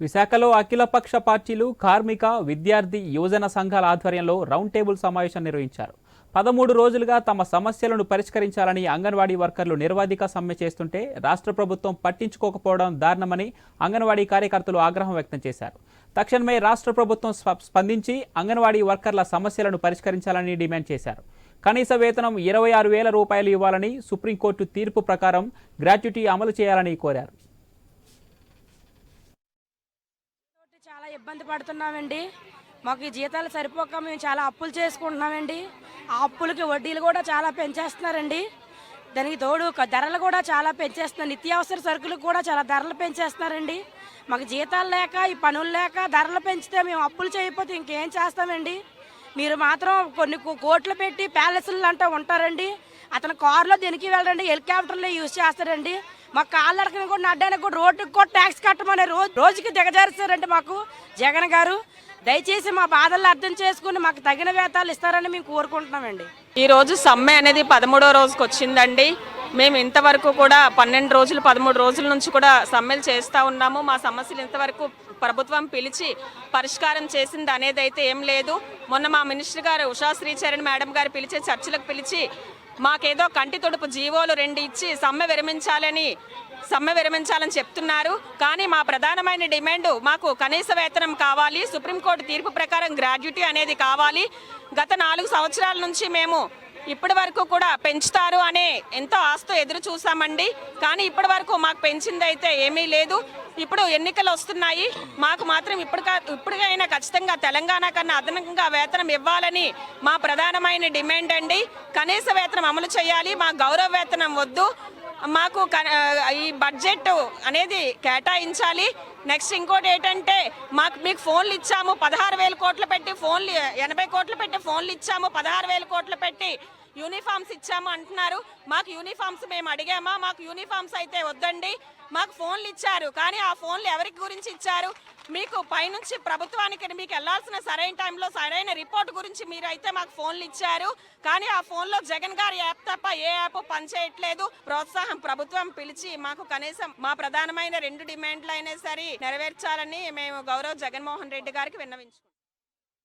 విశాఖలో అఖిలపక్ష పార్టీలు కార్మిక విద్యార్థి యువజన సంఘాల ఆధ్వర్యంలో రౌండ్ టేబుల్ సమావేశం నిర్వహించారు. పదమూడు రోజులుగా తమ సమస్యలను పరిష్కరించాలని అంగన్వాడీ వర్కర్లు నిర్వాధిక సమ్మె చేస్తుంటే రాష్ట్ర ప్రభుత్వం పట్టించుకోకపోవడం దారుణమని అంగన్వాడీ కార్యకర్తలు ఆగ్రహం వ్యక్తం చేశారు. తక్షణమే రాష్ట్ర ప్రభుత్వం స్పందించి అంగన్వాడీ వర్కర్ల సమస్యలను పరిష్కరించాలని డిమాండ్ చేశారు. కనీస వేతనం ఇరవై ఆరు వేల రూపాయలు ఇవ్వాలని సుప్రీంకోర్టు తీర్పు ప్రకారం గ్రాట్యుటీ అమలు చేయాలని కోరారు. చాలా ఇబ్బంది పడుతున్నామండి. మాకు ఈ జీతాలు సరిపోక మేము చాలా అప్పులు చేసుకుంటున్నామండి. ఆ అప్పులకి వడ్డీలు కూడా చాలా పెంచేస్తున్నారండి. దానికి తోడు ధరలు కూడా చాలా పెంచేస్తున్నారు. నిత్యావసర సరుకులకు కూడా చాలా ధరలు పెంచేస్తున్నారండి. మాకు జీతాలు లేక ఈ పనులు లేక ధరలు పెంచితే మేము అప్పులు చేయకపోతే ఇంకేం చేస్తామండి? మీరు మాత్రం కొన్ని కోట్లు పెట్టి ప్యాలెస్లు అంటూ ఉంటారండి. అతను కారులో దీనికి వెళ్ళండి హెలికాప్టర్లో యూజ్ చేస్తారండి. మా కాళ్ళు కూడా నడ్డానికి కూడా రోడ్డుకి కూడా ట్యాక్స్ కట్టమని రోజు రోజుకి దిగజారుస్తారంటే మాకు జగన్ గారు. దయచేసి మా బాధలు అర్థం చేసుకుని మాకు తగిన వేతాలు ఇస్తారని మేము కోరుకుంటున్నామండి. ఈ రోజు సమ్మె అనేది పదమూడో రోజుకి వచ్చిందండి. మేము ఇంతవరకు కూడా పన్నెండు రోజులు పదమూడు రోజుల నుంచి కూడా సమ్మెలు చేస్తూ ఉన్నాము. మా సమస్యలు ఇంతవరకు ప్రభుత్వం పిలిచి పరిష్కారం చేసింది అనేది అయితే ఏం లేదు. మొన్న మా మినిస్టర్ గారు ఉషా శ్రీచరణ్ మేడం గారు పిలిచి చర్చలకు పిలిచి మాకేదో కంటి తొడుపు జీవోలు రెండు ఇచ్చి సమ్మె విరమించాలని సమ్మె విరమించాలని చెప్తున్నారు. కానీ మా ప్రధానమైన డిమాండ్ మాకు కనీస వేతనం కావాలి సుప్రీంకోర్టు తీర్పు ప్రకారం గ్రాడ్యుటీ అనేది కావాలి. గత నాలుగు సంవత్సరాల నుంచి మేము ఇప్పటి వరకు కూడా పెంచుతారు అనే ఎంతో ఆస్తో ఎదురు చూసామండి. కానీ ఇప్పటి వరకు మాకు పెంచింది అయితే ఏమీ లేదు. ఇప్పుడు ఎన్నికలు వస్తున్నాయి. మాకు మాత్రం ఇప్పుడు ఇప్పటికైనా ఖచ్చితంగా తెలంగాణ కన్నా అదనంగా వేతనం ఇవ్వాలని మా ప్రధానమైన డిమాండ్ అండి. కనీస వేతనం అమలు చేయాలి. మా గౌరవ వేతనం వద్దు. మాకు క- ఈ బడ్జెట్ అనేది కేటాయించాలి. నెక్స్ట్ ఇంకోటి ఏంటంటే మాకు మీకు ఫోన్లు ఇచ్చాము. పదహారు వేల కోట్లు పెట్టి ఫోన్లు ఎనభై కోట్లు పెట్టి ఫోన్లు ఇచ్చాము. పదహారు వేల కోట్లు పెట్టి యూనిఫామ్స్ ఇచ్చాము అంటున్నారు. మాకు యూనిఫామ్స్ మేము అడిగామా? మాకు యూనిఫామ్స్ అయితే వద్దండి. మాకు ఫోన్లు ఇచ్చారు. కానీ ఆ ఫోన్లు ఎవరికి గురించి ఇచ్చారు? మీకు పైనుంచి ప్రభుత్వానికి మీకు వెళ్ళాల్సిన సరైన టైంలో సరైన రిపోర్ట్ గురించి మీరు అయితే మాకు ఫోన్లు ఇచ్చారు. కానీ ఆ ఫోన్లో జగన్ గారి యాప్ తప్ప ఏ యాప్ పనిచేయట్లేదు ప్రోత్సాహం ప్రభుత్వం పిలిచి మాకు కనీసం మా ప్రధానమైన రెండు డిమాండ్లు అయినా సరే నెరవేర్చాలని మేము గౌరవ్ జగన్మోహన్ రెడ్డి గారికి విన్నవించుకుంటాం